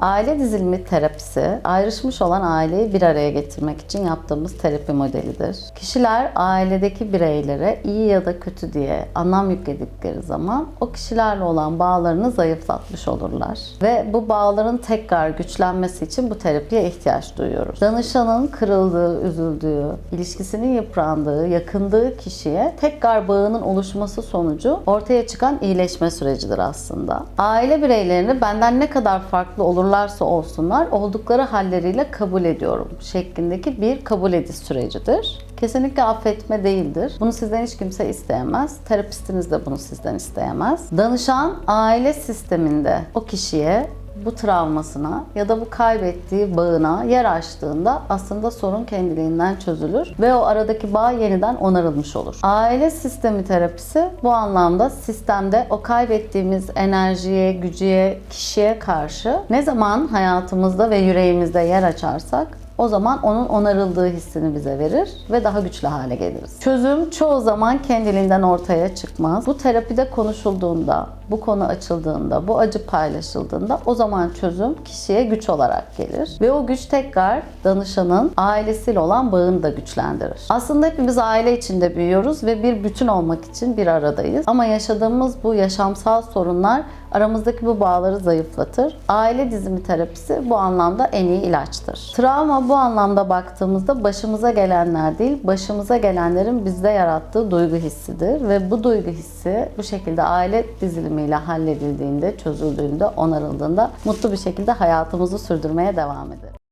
Aile dizilimi terapisi, ayrışmış olan aileyi bir araya getirmek için yaptığımız terapi modelidir. Kişiler ailedeki bireylere iyi ya da kötü diye anlam yükledikleri zaman o kişilerle olan bağlarını zayıflatmış olurlar. Ve bu bağların tekrar güçlenmesi için bu terapiye ihtiyaç duyuyoruz. Danışanın kırıldığı, üzüldüğü, ilişkisinin yıprandığı, yakındığı kişiye tekrar bağının oluşması sonucu ortaya çıkan iyileşme sürecidir aslında. Aile bireylerini benden ne kadar farklı olurlarsa olsunlar oldukları halleriyle kabul ediyorum şeklindeki bir kabul ediş sürecidir. Kesinlikle affetme değildir. Bunu sizden hiç kimse isteyemez. Terapistiniz de bunu sizden isteyemez. Danışan aile sisteminde o kişiye bu travmasına ya da bu kaybettiği bağına yer açtığında aslında sorun kendiliğinden çözülür ve o aradaki bağ yeniden onarılmış olur. Aile sistemi terapisi bu anlamda sistemde o kaybettiğimiz enerjiye, gücüye, kişiye karşı ne zaman hayatımızda ve yüreğimizde yer açarsak o zaman onun onarıldığı hissini bize verir ve daha güçlü hale geliriz. Çözüm çoğu zaman kendiliğinden ortaya çıkmaz. Bu terapide konuşulduğunda, bu konu açıldığında, bu acı paylaşıldığında o zaman çözüm kişiye güç olarak gelir. Ve o güç tekrar danışanın ailesiyle olan bağını da güçlendirir. Aslında hepimiz aile içinde büyüyoruz ve bir bütün olmak için bir aradayız. Ama yaşadığımız bu yaşamsal sorunlar aramızdaki bu bağları zayıflatır. Aile dizimi terapisi bu anlamda en iyi ilaçtır. Travma bu anlamda baktığımızda başımıza gelenler değil, başımıza gelenlerin bizde yarattığı duygu hissidir ve bu duygu hissi bu şekilde aile dizilimiyle halledildiğinde, çözüldüğünde, onarıldığında mutlu bir şekilde hayatımızı sürdürmeye devam ederiz.